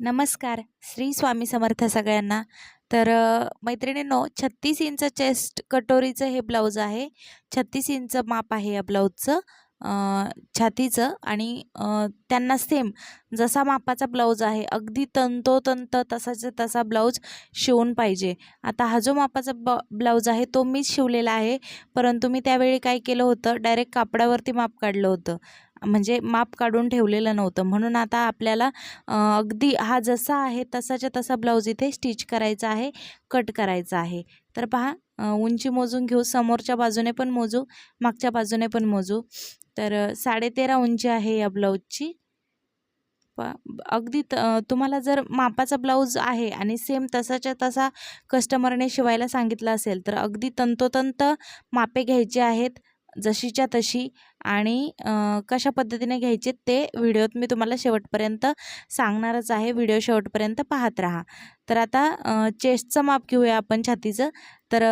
नमस्कार. श्री स्वामी समर्थ सगळ्यांना. तर मैत्रिणींनो छत्तीस इंच चेस्ट कटोरीचं हे ब्लाऊज आहे. छत्तीस इंच माप आहे या ब्लाऊजचं छातीचं आणि त्यांना सेम जसा मापाचा ब्लाऊज आहे अगदी तंतोतंत तसाच्या तसा ब्लाऊज शिवून पाहिजे. आता हा जो मापाचा ब ब्लाऊज आहे तो मीच शिवलेला आहे. परंतु मी त्यावेळी काय केलं होतं डायरेक्ट कापडावरती माप काढलं होतं. म्हणजे माप काढून ठेवलेलं नव्हतं. म्हणून आता आपल्याला अगदी हा जसा आहे तसाच्या तसा ब्लाऊज इथे स्टिच करायचा आहे कट करायचा आहे. तर पहा उंची मोजून घेऊ समोरच्या बाजूने पण मोजू मागच्या बाजूने पण मोजू. तर साडेतेरा उंची आहे या ब्लाऊजची. प अगदी त तुम्हाला जर मापाचा ब्लाऊज आहे आणि सेम तसाच्या तसा कस्टमरने शिवायला सांगितलं असेल तर अगदी तंतोतंत मापे घ्यायचे आहेत. जशीच्या तशी आणि कशा पद्धतीने घ्यायचे ते व्हिडिओत मी तुम्हाला शेवटपर्यंत सांगणारच आहे. व्हिडिओ शेवटपर्यंत पाहत राहा. तर आता चेस्टचं माप घेऊया आपण छातीचं. तर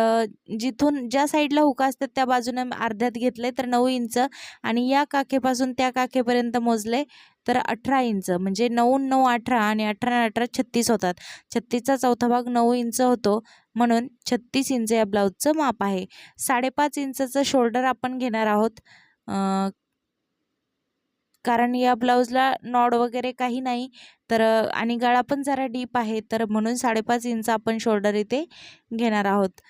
जिथून ज्या साईडला हुका असतात त्या बाजूने अर्ध्यात घेतले तर नऊ इंच आणि या काखेपासून त्या काखेपर्यंत मोजले तर अठरा इंच. म्हणजे नऊ नऊ अठरा आणि अठरा अठरा छत्तीस होतात. छत्तीसचा चौथा भाग नऊ इंच होतो. म्हणून छत्तीस इंच या ब्लाऊजचं माप आहे. साडेपाच इंचचं शोल्डर आपण घेणार आहोत. कारण या ब्लाऊजला नॉड वगैरे काही नाही. तर आणि गळा पण जरा डीप आहे. तर म्हणून साडेपाच इंच आपण शोल्डर इथे घेणार आहोत.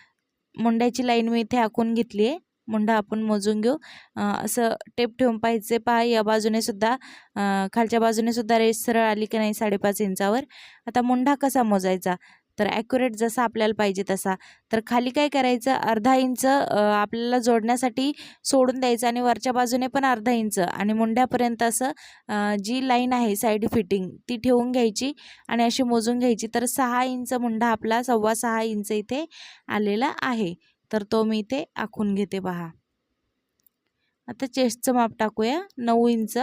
मुंड्याची लाईन मी इथे आखून घेतली आहे. मुंडा आपण मोजून घेऊ. असं टेप ठेवून पाहिजे पहा. या बाजूने सुद्धा खालच्या बाजूने सुद्धा रेस सरळ आली की नाही साडेपाच इंचावर. आता मुंडा कसा मोजायचा? तर ॲक्युरेट जसा आपल्याला पाहिजे तसा. तर खाली काय करायचं? अर्धा इंच आपल्याला जोडण्यासाठी सोडून द्यायचं आणि वरच्या बाजूने पण अर्धा इंच आणि मुंड्यापर्यंत असं जी लाईन आहे साईड फिटिंग ती ठेवून घ्यायची आणि अशी मोजून घ्यायची. तर सहा इंच मुंडा आपला सव्वा सहा इंच इथे आलेला आहे. तर तो मी इथे आखून घेते पहा आता चेस्टचं माप टाकूया. नऊ इंच.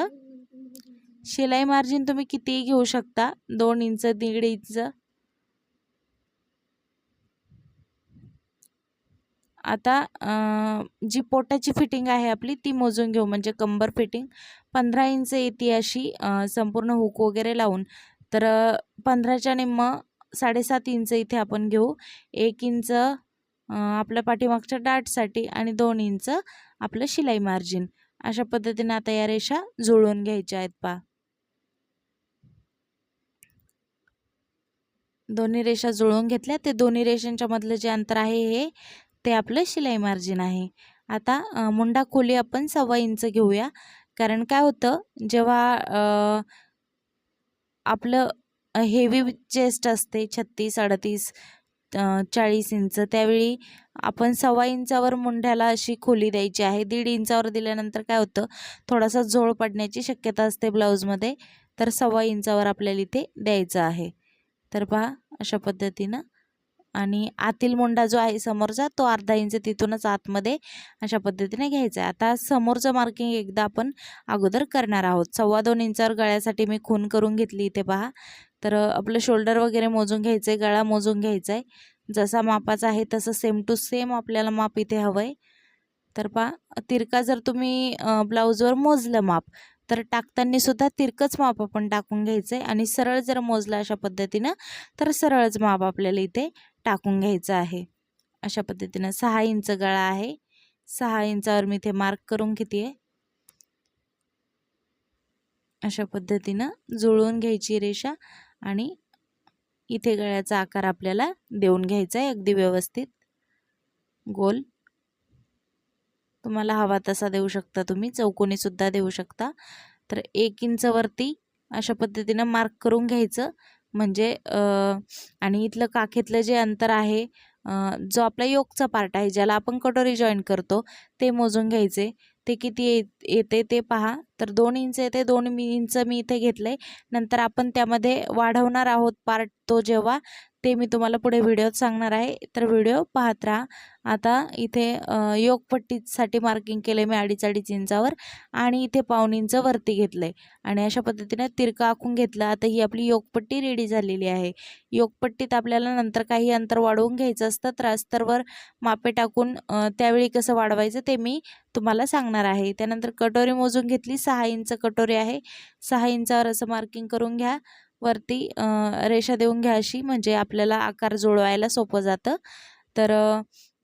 शिलाई मार्जिन तुम्ही कितीही घेऊ शकता. दोन इंच दीड इंच. आता जी पोटाची फिटिंग आहे आपली ती मोजून घेऊ. म्हणजे कंबर फिटिंग पंधरा इंच येते अशी संपूर्ण हुक वगैरे लावून. तर पंधराच्या निम्म साडेसात इंच इथे आपण घेऊ. एक इंच आपल्या पाठीमागच्या डाटसाठी आणि दोन इंच आपलं शिलाई मार्जिन. अशा पद्धतीने आता या रेषा जुळवून घ्यायच्या आहेत पा दोन्ही रेषा जुळवून घेतल्या. ते दोन्ही रेषांच्या मधलं जे अंतर आहे हे ते आपलं शिलाई मार्जिन आहे. आता मुंडा खोली आपण सव्वा इंच घेऊया. कारण काय होतं जेव्हा आपलं हेवी चेस्ट असते छत्तीस अडतीस चाळीस इंच त्यावेळी आपण सव्वा इंचावर मुंढ्याला अशी खोली द्यायची आहे. दीड इंचावर दिल्यानंतर काय होतं थोडासा झोळ पडण्याची शक्यता असते ब्लाऊजमध्ये तर सव्वा इंचावर आपल्याला इथे द्यायचं आहे. तर पहा अशा पद्धतीनं आणि आतील मुंडा जो आहे समोरचा तो अर्धा इंच तिथूनच आतमध्ये अशा पद्धतीने घ्यायचा आहे. आता समोरचं मार्किंग एकदा आपण अगोदर करणार आहोत. सव्वा दोन इंचावर गळ्यासाठी मी खून करून घेतली इथे पहा. तर आपलं शोल्डर वगैरे मोजून घ्यायचं आहे गळा मोजून घ्यायचा आहे जसा मापाचा आहे तसं सेम टू सेम आपल्याला माप इथे हवं आहे तर पहा तिरका जर तुम्ही ब्लाऊजवर मोजलं माप तर टाकताना सुद्धा तिरकंच माप आपण टाकून घ्यायचं आहे आणि सरळ जर मोजलं अशा पद्धतीनं तर सरळच माप आपल्याला इथे टाकून घ्यायचं आहे. अशा पद्धतीनं सहा इंच गळा आहे. सहा इंचावर मी इथे मार्क करून घेते. आहे अशा पद्धतीनं जुळवून घ्यायची रेषा आणि इथे गळ्याचा आकार आपल्याला देऊन घ्यायचा आहे अगदी व्यवस्थित. गोल. तुम्हाला हवा तसा देऊ शकता तुम्ही. चौकोनीसुद्धा देऊ शकता. तर एक इंचवरती अशा पद्धतीनं मार्क करून घ्यायचं. म्हणजे आणि इथलं काखेतलं जे अंतर आहे जो आपला योगचा पार्ट आहे ज्याला आपण कटोरी जॉईन करतो ते मोजून घ्यायचे. ते किती येते ते पहा. तर दोन इंच येते दोन मी इंच मी इथे घेतलं आहे नंतर आपण त्यामध्ये वाढवणार आहोत पार्ट तो जेव्हा ते मी तुम्हाला पुढे व्हिडिओत सांगणार आहे. तर व्हिडिओ पाहत राहा. आता इथे योगपट्टीसाठी मार्किंग केलं आहे मी अडीच अडीच इंचावर आणि इथे पाऊन इंच वरती घेतलं आहे आणि अशा पद्धतीने तिरकं आखून घेतलं. आता ही आपली योगपट्टी रेडी झालेली आहे. योगपट्टीत आपल्याला नंतर काही अंतर वाढवून घ्यायचं असतं. तर अस्तरवर मापे टाकून त्यावेळी कसं वाढवायचं ते मी तुम्हाला सांगणार आहे. त्यानंतर कटोरी मोजून घेतली. सहा इंच कटोरी आहे. सहा इंचावर असं मार्किंग करून घ्या. वरती रेषा देऊन घ्यायची म्हणजे आपल्याला आकार जुळवायला सोपं जातं. तर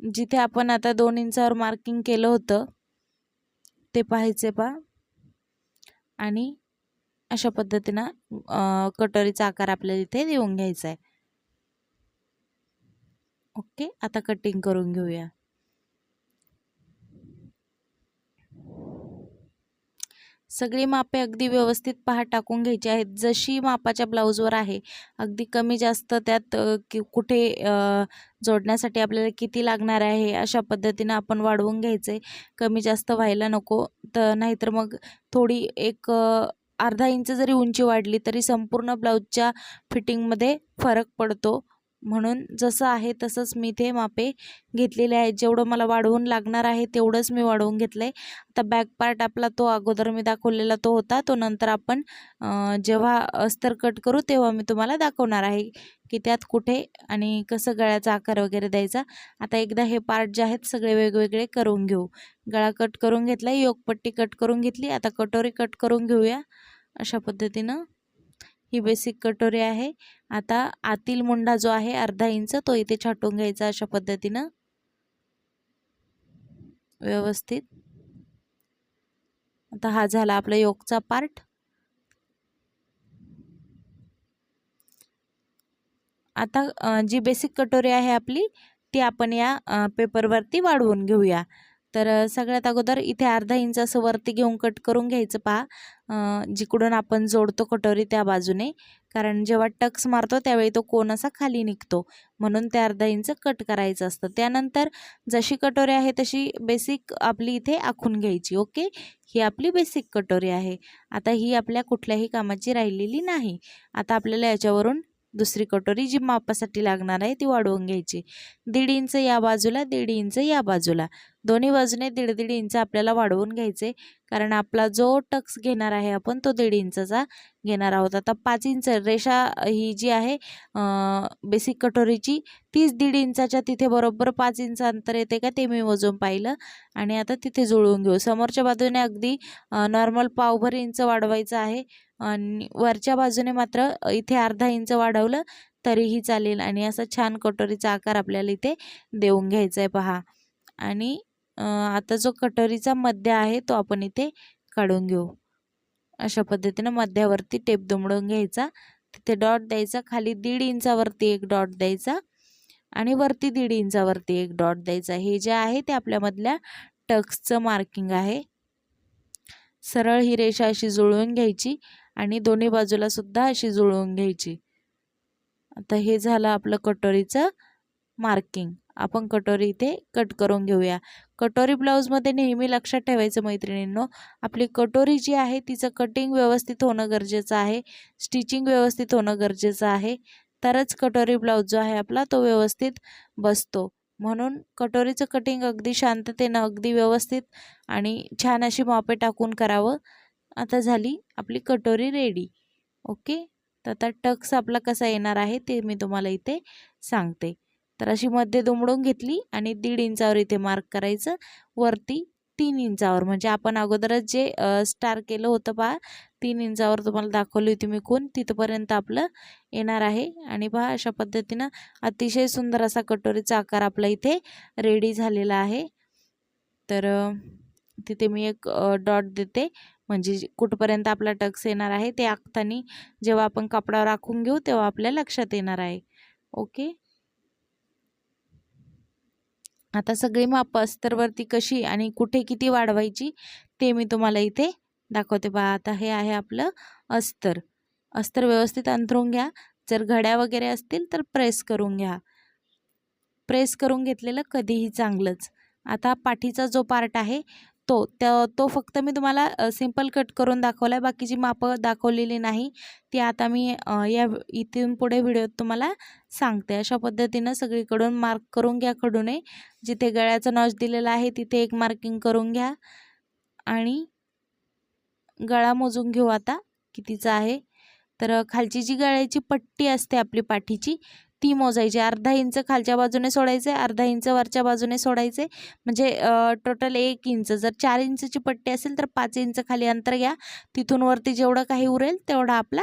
जिथे आपण आता दोन इंचावर मार्किंग केलं होतं ते पाहायचे पा आणि अशा पद्धतीनं कटोरीचा आकार आपल्याला इथे देऊन घ्यायचा आहे. ओके आता कटिंग करून घेऊया. सगळी मापे अगदी व्यवस्थित पहा टाकून घ्यायची आहेत. जशी मापाच्या ब्लाऊजवर आहे अगदी कमी जास्त त्यात की कुठे जोडण्यासाठी आपल्याला किती लागणार आहे अशा पद्धतीनं आपण वाढवून घ्यायचे. कमी जास्त व्हायला नको. तर नाहीतर मग थोडी एक अर्धा इंच जरी उंची वाढली तरी संपूर्ण ब्लाऊजच्या फिटिंगमध्ये फरक पडतो. म्हणून जसं आहे तसंच मी ते मापे घेतलेले आहेत. जेवढं मला वाढवून लागणार आहे तेवढंच मी वाढवून घेतलं आहे आता बॅक पार्ट आपला तो अगोदर मी दाखवलेला तो होता. तो नंतर आपण जेव्हा अस्तर कट करू तेव्हा मी तुम्हाला दाखवणार आहे की त्यात कुठे आणि कसं गळ्याचा आकार वगैरे द्यायचा. आता एकदा हे पार्ट जे आहेत सगळे वेगवेगळे करून घेऊ. गळा कट करून घेतला योगपट्टी कट करून घेतली. आता कटोरी कट करून घेऊया. अशा पद्धतीनं ही बेसिक कटोरी आहे. आता आतील मुंडा जो आहे अर्धा इंच तो इथे छाटून घ्यायचा अशा पद्धतीनं. व्यवस्थित. आता हा झाला आपला योगचा पार्ट आता जी बेसिक कटोरी आहे आपली ती आपण या पेपरवरती वाढवून घेऊया. तर सगळ्यात अगोदर इथे अर्धा इंच असं वरती घेऊन कट करून घ्यायचं पहा. जिकडून आपण जोडतो कटोरी त्या बाजूने. कारण जेव्हा टक्स मारतो त्यावेळी तो कोण असा खाली निघतो. म्हणून ते अर्धा इंच कट करायचं असतं. त्यानंतर जशी कटोरी आहे तशी बेसिक आपली इथे आखून घ्यायची ओके? ही आपली बेसिक कटोरी आहे. आता ही आपल्या कुठल्याही कामाची राहिलेली नाही. आता आपल्याला याच्यावरून दुसरी कटोरी जी मापासाठी लागणार आहे ती वाढवून घ्यायची. दीड इंच या बाजूला दीड इंच या बाजूला. दोन्ही बाजूने दीड दीड इंच आपल्याला वाढवून घ्यायचे. कारण आपला जो टक्स घेणार आहे आपण तो दीड इंचचा घेणार आहोत. आता पाच इंच रेषा ही जी आहे बेसिक कटोरीची तीच दीड इंचाच्या तिथे बरोबर पाच इंच अंतर येते का ते मी मोजून पाहिलं. आणि आता तिथे जुळवून घेऊ. समोरच्या बाजूने अगदी नॉर्मल पावभर इंच वाढवायचं आहे. आणि वरच्या बाजूने मात्र इथे अर्धा इंच वाढवलं तरीही चालेल. आणि असा छान कटोरीचा आकार आपल्याला इथे देऊन घ्यायचा आहे पहा. आणि आता जो कटोरीचा मध्य आहे तो आपण इथे काढून घेऊ. अशा पद्धतीनं मध्यावरती टेप दुमडून घ्यायचा. तिथे डॉट द्यायचा खाली दीड इंचावरती एक डॉट द्यायचा आणि वरती दीड इंचावरती एक डॉट द्यायचा. हे जे आहे ते आपल्यामधल्या टक्सचं मार्किंग आहे. सरळ ही रेषा अशी जुळवून घ्यायची. आणि दोन्ही बाजूला सुद्धा अशी जुळवून घ्यायची. आता हे झालं आपलं कटोरीचं मार्किंग आपण कटोरी इथे कट करून घेऊया. कटोरी ब्लाऊजमध्ये नेहमी लक्षात ठेवायचं मैत्रिणींनो आपली कटोरी जी आहे तिचं कटिंग व्यवस्थित होणं गरजेचं आहे स्टिचिंग व्यवस्थित होणं गरजेचं आहे. तरच कटोरी ब्लाऊज जो आहे आपला तो व्यवस्थित बसतो. म्हणून कटोरीचं कटिंग अगदी शांततेनं अगदी व्यवस्थित आणि छान अशी मापे टाकून करावं. आता झाली आपली कटोरी रेडी ओके तर आता टक्स आपला कसा येणार आहे ते मी तुम्हाला इथे सांगते. तर अशी मध्ये दुमडून घेतली आणि दीड इंचावर इथे मार्क करायचं. वरती तीन इंचावर. म्हणजे आपण अगोदरच जे स्टार केलं होतं पहा तीन इंचावर तुम्हाला दाखवली होती मी खून तिथंपर्यंत आपलं येणार आहे. आणि पहा अशा पद्धतीनं अतिशय सुंदर असा कटोरीचा आकार आपला इथे रेडी झालेला आहे. तर तिथे मी एक डॉट देते. म्हणजे कुठपर्यंत आपला टक्स येणार आहे ते आखताना जेव्हा आपण कपडा आखून घेऊ तेव्हा आपल्या लक्षात येणार आहे. ओके? आता सगळी माप अस्तरवरती कशी आणि कुठे किती वाढवायची ते मी तुम्हाला इथे दाखवते. बा आता हे आहे आपलं अस्तर. अस्तर व्यवस्थित अंथरून घ्या. जर घड्या वगैरे असतील तर प्रेस करून घ्या. प्रेस करून घेतलेलं कधीही चांगलंच. आता पाठीचा जो पार्ट आहे तो त्या तो फक्त मी तुम्हाला सिंपल कट करून दाखवला आहे बाकीची मापं दाखवलेली नाही ती आता मी या इथून पुढे व्हिडिओत तुम्हाला सांगते. अशा पद्धतीनं सगळीकडून मार्क करून घ्या कडूने जिथे गळ्याचा नॉच दिलेला आहे तिथे एक मार्किंग करून घ्या. आणि गळा मोजून घेऊ आता कितीचा आहे. तर खालची जी गळ्याची पट्टी असते आपली पाठीची ती मोजायची. अर्धा इंच खालच्या बाजूने सोडायचे अर्धा इंच वरच्या बाजूने सोडायचे. म्हणजे टोटल एक इंच. जर चार इंचची पट्टी असेल तर पाच इंच खाली अंतर घ्या. तिथून वरती जेवढं काही उरेल तेवढा आपला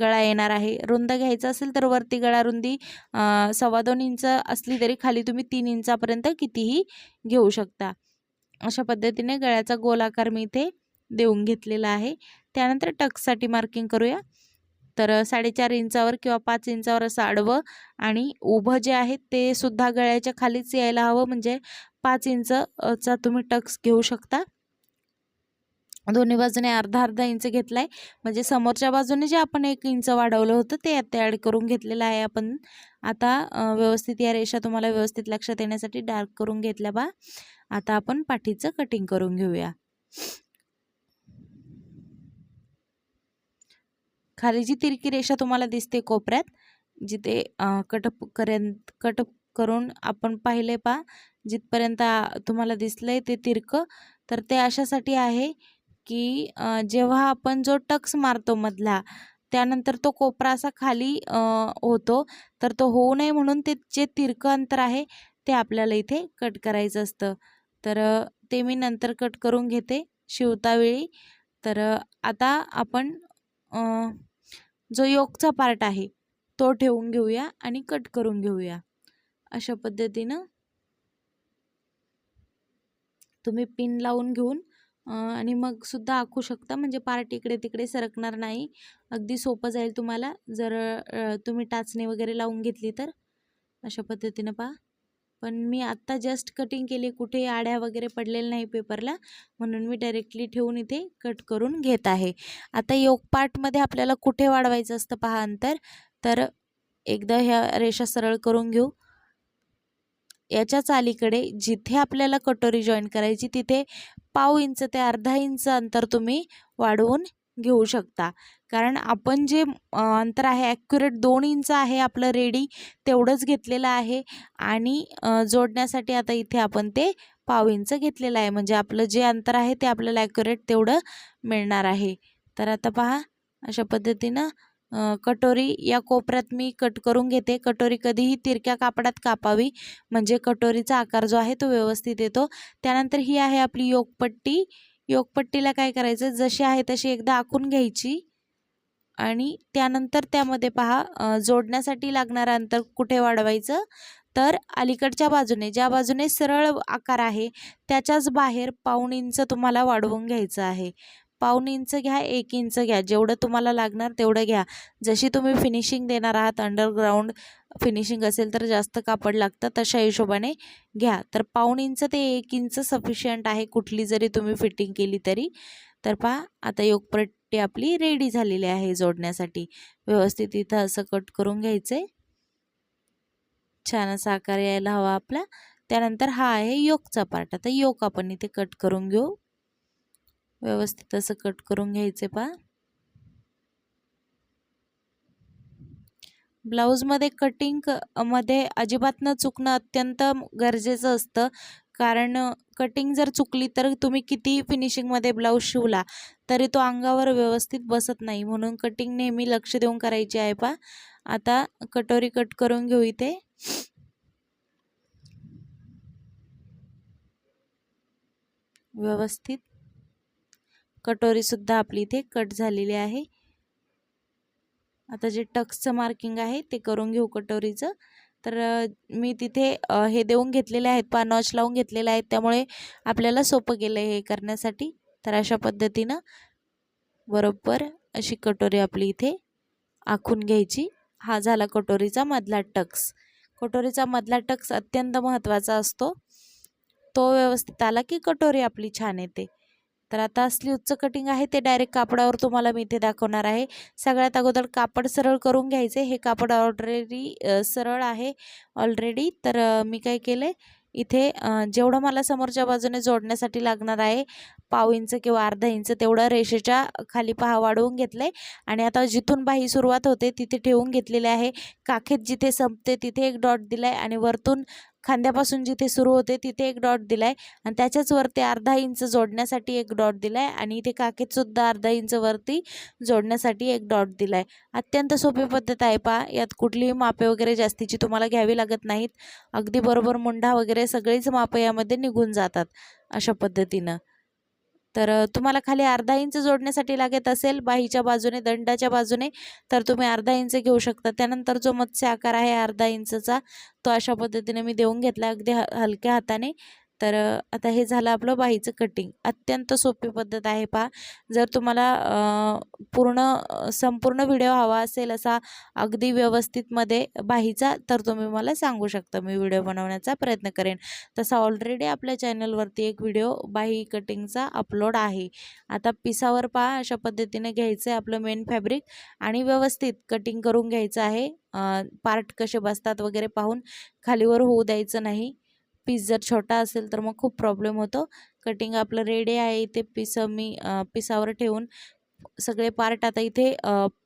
गळा येणार आहे. रुंद घ्यायचा असेल तर वरती गळा रुंदी सव्वा दोन इंच असली तरी खाली तुम्ही तीन इंचापर्यंत कितीही घेऊ शकता. अशा पद्धतीने गळ्याचा गोल आकार मी इथे देऊन घेतलेला आहे. त्यानंतर टक्ससाठी मार्किंग करूया. तर साडेचार इंचावर किंवा पाच इंचावर असं आडवं आणि उभं जे आहे ते सुद्धा गळ्याच्या खालीच यायला हवं. म्हणजे पाच इंचचा तुम्ही टक्स घेऊ शकता. दोन्ही बाजूने अर्धा अर्धा इंच घेतला आहे म्हणजे समोरच्या बाजूने जे आपण एक इंच वाढवलं होतं ते आता ॲड करून घेतलेलं आहे आपण. आता व्यवस्थित या रेषा तुम्हाला व्यवस्थित लक्षात येण्यासाठी डार्क करून घेतल्या बा. आता आपण पाठीचं कटिंग करून घेऊया. खाली जी तिरकी रेषा तुम्हाला दिसते कोपऱ्यात जिथे कट पर्यंत कट करून आपण पाहिले पा जिथपर्यंत तुम्हाला दिसलंय ते तिरकं तर ते अशासाठी आहे की जेव्हा आपण जो टक्स मारतो मधला त्यानंतर तो कोपरा असा खाली होतो तर तो होऊ नये म्हणून ते जे तिरकं अंतर आहे ते आपल्याला इथे कट करायचं असतं. तर ते मी नंतर कट करून घेते शिवतावेळी. तर आता आपण जो योगचा पार्ट आहे तो ठेवून घेऊया आणि कट करून घेऊया. अशा पद्धतीनं तुम्ही पिन लावून घेऊन आणि मग सुद्धा आखू शकता. म्हणजे पार्ट इकडे तिकडे सरकणार नाही. अगदी सोपं जाईल तुम्हाला. जर तुम्ही टाचणी वगैरे लावून घेतली तर. अशा पद्धतीनं पहा. पण मी आत्ता जस्ट कटिंग केली कुठे आड्या वगैरे पडलेल्या नाही पेपरला म्हणून मी डायरेक्टली ठेवून इथे कट करून घेत आहे. आता योग पार्टमध्ये आपल्याला कुठे वाढवायचं असतं पहा अंतर तर एकदा ह्या रेषा सरळ करून घेऊ. याच्याच अलीकडे जिथे आपल्याला कटोरी जॉईन करायची तिथे पाव इंच ते अर्धा इंच अंतर तुम्ही वाढवून घेऊ शकता. कारण आपण जे अंतर आहे ॲक्युरेट दोन इंच आहे आपलं रेडी तेवढंच घेतलेलं आहे. आणि जोडण्यासाठी आता इथे आपण ते पाव इंच घेतलेलं आहे. म्हणजे आपलं जे अंतर आहे ते आपल्याला ॲक्युरेट तेवढं मिळणार आहे. तर आता पहा अशा पद्धतीनं कटोरी या कोपऱ्यात मी कट करून घेते. कटोरी कधीही तिरक्या कापडात कापावी. म्हणजे कटोरीचा आकार जो आहे तो व्यवस्थित येतो. त्यानंतर ही आहे आपली योगपट्टी. योगपट्टीला काय करायचं? जशी आहे तशी एकदा आखून घ्यायची आणि त्यानंतर त्यामध्ये पहा जोडण्यासाठी लागणारं अंतर कुठे वाढवायचं? तर अलीकडच्या बाजूने ज्या बाजूने सरळ आकार आहे त्याच्याच बाहेर पाऊण इंच तुम्हाला वाढवून घ्यायचं आहे. पाऊन इंच घ्या एक इंच घ्या जेवढं तुम्हाला लागणार तेवढं घ्या. जशी तुम्ही फिनिशिंग देणार आहात अंडरग्राऊंड फिनिशिंग असेल तर जास्त कापड लागतं तशा हिशोबाने घ्या. तर पाऊण इंच ते एक इंच सफिशियंट आहे कुठली जरी तुम्ही फिटिंग केली तरी. तर पहा आता योगपट्टी आपली रेडी झालेली आहे जोडण्यासाठी. व्यवस्थित इथं असं कट करून घ्यायचं. आहे छान असा आकार यायला हवा आपला. त्यानंतर हा आहे योगचा पार्ट आता योग आपण इथे कट करून घेऊ. व्यवस्थित असं कट करून घ्यायचे पहा. ब्लाऊजमध्ये कटिंगमध्ये अजिबात न चुकणं अत्यंत गरजेचं असतं. कारण कटिंग जर चुकली तर तुम्ही किती फिनिशिंगमध्ये ब्लाऊज शिवला तरी तो अंगावर व्यवस्थित बसत नाही. म्हणून कटिंग नेहमी लक्ष देऊन करायची आहे पा आता कटोरी कट करून घेऊ इथे. व्यवस्थित. कटोरीसुद्धा आपली इथे कट झालेली आहे. आता जे टक्सचं मार्किंग आहे ते करून घेऊ कटोरीचं. तर मी तिथे हे देऊन घेतलेले आहेत पा नॉच लावून घेतलेले आहेत. त्यामुळे आपल्याला सोपं गेलं हे करण्यासाठी. तर अशा पद्धतीनं बरोबर अशी कटोरी आपली इथे आखून घ्यायची. हा झाला कटोरीचा मधला टक्स. कटोरीचा मधला टक्स अत्यंत महत्त्वाचा असतो. तो व्यवस्थित आला की कटोरी आपली छान येते. तर आता असली उच्च कटिंग आहे ते डायरेक्ट कापडावर तुम्हाला मी इथे दाखवणार आहे. सगळ्यात अगोदर कापड सरळ करून घ्यायचे. हे कापड ऑलरेडी सरळ आहे ऑलरेडी तर मी काय केलं? आहे इथे जेवढं मला समोरच्या बाजूने जोडण्यासाठी लागणार आहे पाव इंच किंवा अर्धा इंच तेवढं रेषेच्या खाली पहा वाढवून घेतलं. आहे आणि आता जिथून बाही सुरुवात होते तिथे ठेवून घेतलेले आहे. काखेत जिथे संपते तिथे एक डॉट दिला आहे आणि वरतून खांद्यापासून जिथे सुरू होते तिथे एक डॉट दिला आहे आणि त्याच्याच वरती अर्धा इंच जोडण्यासाठी एक डॉट दिला आहे आणि इथे काखेतसुद्धा अर्धा इंच वरती जोडण्यासाठी एक डॉट दिला आहे अत्यंत सोपी पद्धत आहे पा यात कुठलीही मापे वगैरे जास्तीची तुम्हाला घ्यावी लागत नाहीत. अगदी बरोबर मुंढा वगैरे सगळीच मापं यामध्ये निघून जातात अशा पद्धतीनं. तर तुम्हाला खाली अर्धा इंच जोडण्यासाठी लागत असेल बाहीच्या बाजूने दंडाच्या बाजूने तर तुम्ही अर्धा इंच घेऊ शकता. त्यानंतर जो मत्स्य आकार आहे अर्धा इंचचा तो अशा पद्धतीने मी देऊन घेतला अगदी हलक्या हाताने. तर आता हे झालं आपलं बाहीचं कटिंग अत्यंत सोपी पद्धत आहे पहा. जर तुम्हाला पूर्ण संपूर्ण व्हिडिओ हवा असेल असा अगदी व्यवस्थितमध्ये बाहीचा तर तुम्ही मला सांगू शकता. मी व्हिडिओ बनवण्याचा प्रयत्न करेन. तसा ऑलरेडी आपल्या चॅनलवरती एक व्हिडिओ बाही कटिंगचा अपलोड आहे. आता पिसावर पहा अशा पद्धतीने घ्यायचं आहे आपलं मेन फॅब्रिक आणि व्यवस्थित कटिंग करून घ्यायचं आहे. पार्ट कसे बसतात वगैरे पाहून खालीवर होऊ द्यायचं नाही. पीस जर छोटा असेल तर मग खूप प्रॉब्लेम होतो. कटिंग आपलं रेडी आहे इथे पीस मी पिसावर ठेवून सगळे पार्ट आता इथे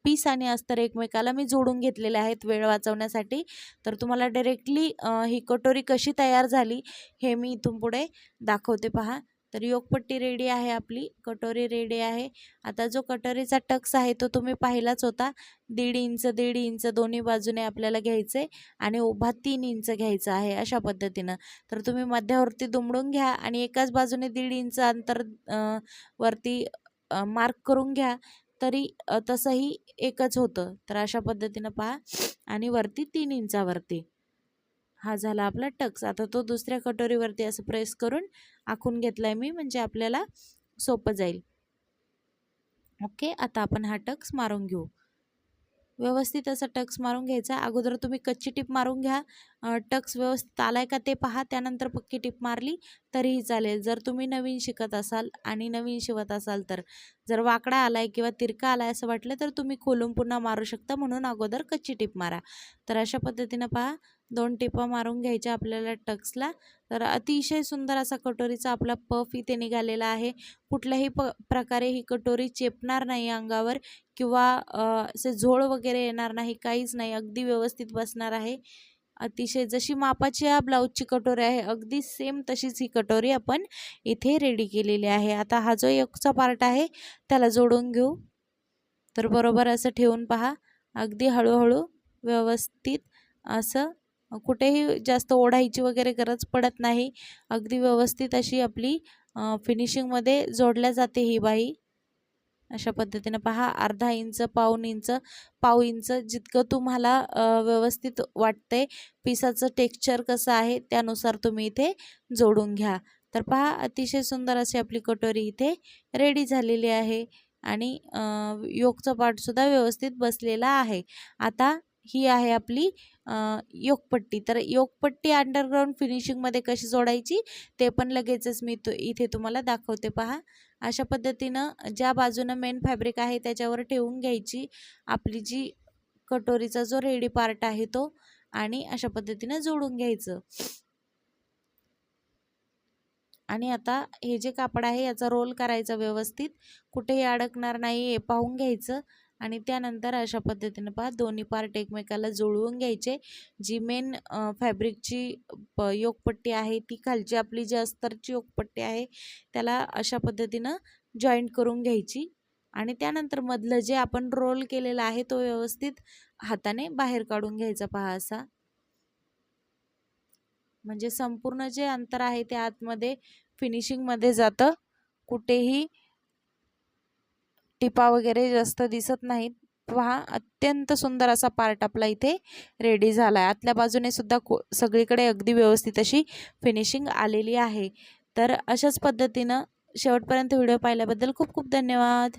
पीस आणि अस्तर एकमेकाला मी जोडून घेतलेले आहेत वेळ वाचवण्यासाठी. तर तुम्हाला डायरेक्टली ही कटोरी कशी तयार झाली हे मी इथून पुढे दाखवते पहा. तर योगपट्टी रेडी आहे आपली कटोरी रेडी आहे. आता जो कटोरीचा टक्स आहे तो तुम्ही पाहिलाच होता. दीड इंच दीड इंच दोन्ही बाजूने आपल्याला घ्यायचे आणि उभा तीन इंच घ्यायचा आहे अशा पद्धतीनं. तर तुम्ही मध्यावरती दुमडून घ्या आणि एकाच बाजूने दीड इंच अंतर वरती मार्क करून घ्या. तरी तसंही एकच होतं. तर अशा पद्धतीनं पहा. आणि वरती तीन इंचावरती. हा झाला आपला टक्स. आता तो दुसऱ्या कटोरीवरती असं प्रेस करून आखून घेतला आहे मी म्हणजे आपल्याला सोपं जाईल. ओके आता आपण हा टक्स मारून घेऊ. व्यवस्थित असा टक्स मारून घ्यायचा. अगोदर तुम्ही कच्ची टीप मारून घ्या. टक्स व्यवस्थित आलाय का ते पहा. त्यानंतर पक्की टीप मारली तरीही चालेल. जर तुम्ही नवीन शिकत असाल आणि नवीन शिवत असाल तर जर वाकडा आलाय किंवा तिरका आलाय असं वाटलं तर तुम्ही खोलून पुन्हा मारू शकता. म्हणून अगोदर कच्ची टीप मारा. तर अशा पद्धतीनं पहा. दोन टिपा मारून घ्यायच्या आपल्याला टक्सला. तर अतिशय सुंदर असा कटोरीचा आपला पफ इथे निघालेला आहे. कुठल्याही प प्रकारे ही कटोरी चेपणार नाही अंगावर किंवा असे झोळ वगैरे येणार नाही काहीच नाही अगदी व्यवस्थित बसणार आहे. अतिशय जशी मापाची या ब्लाऊजची कटोरी आहे अगदी सेम तशीच ही कटोरी आपण इथे रेडी केलेली आहे. आता हा जो एकचा पार्ट आहे त्याला जोडून घेऊ. तर बरोबर असं ठेवून पहा. अगदी हळूहळू व्यवस्थित असं कुठेही जास्त ओढायची वगैरे गरज पडत नाही. अगदी व्यवस्थित अशी आपली फिनिशिंगमध्ये जोडल्या जाते ही बाई. अशा पद्धतीनं पहा अर्धा इंच पाऊन इंच पाव इंच जितकं तुम्हाला व्यवस्थित वाटते पिसाचं टेक्स्चर कसं आहे त्यानुसार तुम्ही इथे जोडून घ्या. तर पहा अतिशय सुंदर अशी आपली कटोरी इथे रेडी झालेली आहे आणि योगचा पाठसुद्धा व्यवस्थित बसलेला आहे. आता ही आहे आपली योगपट्टी. तर योगपट्टी अंडरग्राऊंड फिनिशिंगमध्ये कशी जोडायची ते पण लगेचच मी तु इथे तुम्हाला दाखवते पहा. अशा पद्धतीनं ज्या बाजूनं मेन फॅब्रिक आहे त्याच्यावर ठेवून घ्यायची आपली जी कटोरीचा जो रेडी पार्ट आहे तो आणि अशा पद्धतीनं जोडून घ्यायचं. आणि आता हे जे कापड आहे याचा रोल करायचा व्यवस्थित. कुठेही अडकणार नाही हे पाहून घ्यायचं. आणि त्यानंतर अशा पद्धतीनं पहा दोन्ही पार्ट एकमेकाला जुळवून घ्यायचे. जी मेन फॅब्रिकची प योगपट्टी आहे ती खालची आपली जी अस्तरची योगपट्टी आहे त्याला अशा पद्धतीनं जॉईंट करून घ्यायची. आणि त्यानंतर मधलं जे आपण रोल केलेला आहे तो व्यवस्थित हाताने बाहेर काढून घ्यायचा पहा असा. म्हणजे संपूर्ण जे अंतर आहे ते आतमध्ये फिनिशिंगमध्ये जातं. कुठेही टिपा वगैरे जास्त दिसत नाहीत. पहा अत्यंत सुंदर असा पार्ट आपला इथे रेडी झाला आहे आतल्या बाजूने सुद्धा को सगळीकडे अगदी व्यवस्थित अशी फिनिशिंग आलेली आहे. तर अशाच पद्धतीनं शेवटपर्यंत व्हिडिओ पाहिल्याबद्दल खूप खूप धन्यवाद.